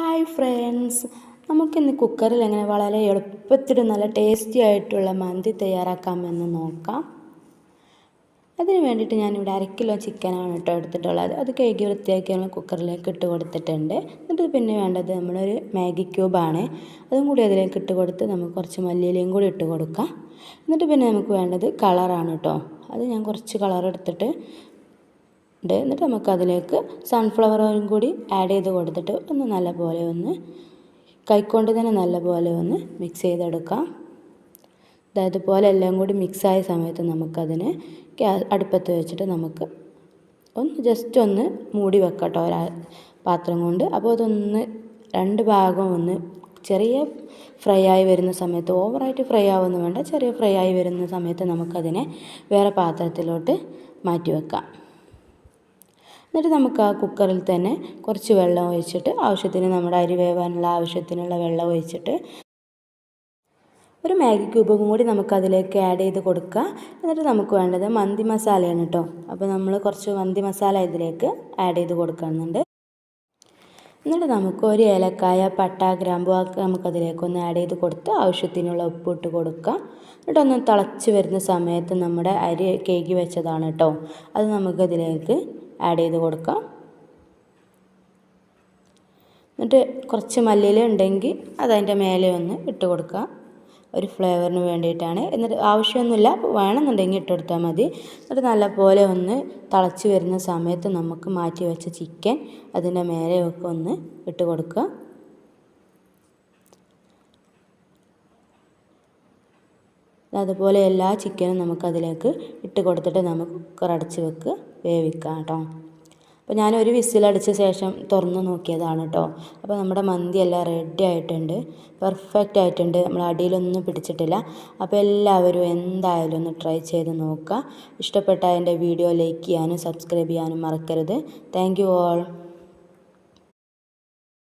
Hi friends നമുക്കിന്ന് കുക്കറിൽ എങ്ങനെ വളരെ എളുപ്പത്തിൽ നല്ല ടേസ്റ്റി ആയിട്ടുള്ള മന്തി തയ്യാറാക്കാമെന്ന് നോക്കാം. അതിന് വേണ്ടിയിട്ട് ഞാനിവിടെ അര കിലോ ചിക്കനാണ് കേട്ടോ എടുത്തിട്ടുള്ളത്. അത് കഴുകി വൃത്തിയാക്കി നമ്മൾ കുക്കറിലേക്ക് ഇട്ട് കൊടുത്തിട്ടുണ്ട്. എന്നിട്ട് പിന്നെ വേണ്ടത് നമ്മളൊരു മാഗി ക്യൂബാണ് അതും കൂടി അതിലേക്ക് ഇട്ട് കൊടുത്ത് നമുക്ക് കുറച്ച് മല്ലിയിലയും കൂടി ഇട്ട് കൊടുക്കാം. എന്നിട്ട് പിന്നെ നമുക്ക് വേണ്ടത് കളറാണ് കേട്ടോ. അത് ഞാൻ കുറച്ച് കളർ എടുത്തിട്ട് ഉണ്ട്. എന്നിട്ട് നമുക്ക് അതിലേക്ക് സൺഫ്ലവർ ഓയിലും കൂടി ആഡ് ചെയ്ത് കൊടുത്തിട്ട് ഒന്ന് നല്ലപോലെ ഒന്ന് കൈക്കൊണ്ട് തന്നെ നല്ലപോലെ ഒന്ന് മിക്സ് ചെയ്തെടുക്കാം. അതായത് പോലെ എല്ലാം കൂടി മിക്സായ സമയത്ത് നമുക്കതിന് അടുപ്പത്ത് വെച്ചിട്ട് നമുക്ക് ഒന്ന് ജസ്റ്റ് ഒന്ന് മൂടി വെക്കട്ടോ കേട്ടോ ഒരാ പാത്രം കൊണ്ട്. അപ്പോൾ അതൊന്ന് രണ്ട് ഭാഗം ഒന്ന് ചെറിയ ഫ്രൈ ആയി വരുന്ന സമയത്ത് ഓവറായിട്ട് ഫ്രൈ ആവുമെന്ന് വേണ്ട ചെറിയ ഫ്രൈ ആയി വരുന്ന സമയത്ത് നമുക്കതിനെ വേറെ പാത്രത്തിലോട്ട് മാറ്റി വെക്കാം. എന്നിട്ട് നമുക്ക് ആ കുക്കറിൽ തന്നെ കുറച്ച് വെള്ളം ഒഴിച്ചിട്ട് ആവശ്യത്തിന് നമ്മുടെ അരി വേവാനുള്ള ആവശ്യത്തിനുള്ള വെള്ളം ഒഴിച്ചിട്ട് ഒരു മാഗി ക്യൂബും കൂടി നമുക്ക് അതിലേക്ക് ആഡ് ചെയ്ത് കൊടുക്കുക. എന്നിട്ട് നമുക്ക് വേണ്ടത് മന്തി മസാലയാണ് കേട്ടോ അപ്പോൾ നമ്മൾ കുറച്ച് മന്തി മസാല ഇതിലേക്ക് ആഡ് ചെയ്ത് കൊടുക്കുന്നുണ്ട്. എന്നിട്ട് നമുക്ക് ഒരു ഏലക്കായ പട്ട ഗ്രാമ്പു നമുക്കതിലേക്കൊന്ന് ആഡ് ചെയ്ത് കൊടുത്ത് ആവശ്യത്തിനുള്ള ഉപ്പ് ഇട്ട് കൊടുക്കുക. എന്നിട്ടൊന്ന് തിളച്ച് വരുന്ന സമയത്ത് നമ്മുടെ അരി കേക്ക് വെച്ചതാണ് കേട്ടോ അത് നമുക്കതിലേക്ക് ആഡ് ചെയ്ത് കൊടുക്കാം. എന്നിട്ട് കുറച്ച് മല്ലിയില ഉണ്ടെങ്കിൽ അതതിന്റെ മേലെ ഒന്ന് ഇട്ട് കൊടുക്കുക ഒരു ഫ്ലേവറിന് വേണ്ടിയിട്ടാണ്. എന്നിട്ട് ആവശ്യമൊന്നുമില്ല വേണമെന്നുണ്ടെങ്കിൽ ഇട്ടെടുത്താൽ മതി. എന്നിട്ട് നല്ലപോലെ ഒന്ന് തിളച്ച് വരുന്ന സമയത്ത് നമുക്ക് മാറ്റി വെച്ച ചിക്കൻ അതിന്റെ മേലെ ഒക്കെ ഒന്ന് ഇട്ട് കൊടുക്കുക. അതുപോലെ എല്ലാ ചിക്കനും നമുക്കതിലേക്ക് ഇട്ട് കൊടുത്തിട്ട് നമുക്ക് കുക്കർ അടച്ച് വെക്ക് വേവിക്കാം കേട്ടോ. അപ്പോൾ ഞാനൊരു വിസിലടിച്ച ശേഷം തുറന്ന് നോക്കിയതാണ് കേട്ടോ. അപ്പോൾ നമ്മുടെ മന്തി എല്ലാം റെഡി ആയിട്ടുണ്ട്. പെർഫെക്റ്റ് ആയിട്ടുണ്ട്. നമ്മൾ അടിയിലൊന്നും പിടിച്ചിട്ടില്ല. അപ്പോൾ എല്ലാവരും എന്തായാലും ഒന്ന് ട്രൈ ചെയ്ത് നോക്കുക. ഇഷ്ടപ്പെട്ട എന്റെ വീഡിയോ ലൈക്ക് ചെയ്യാനും സബ്സ്ക്രൈബ് ചെയ്യാനും മറക്കരുത്. Thank you all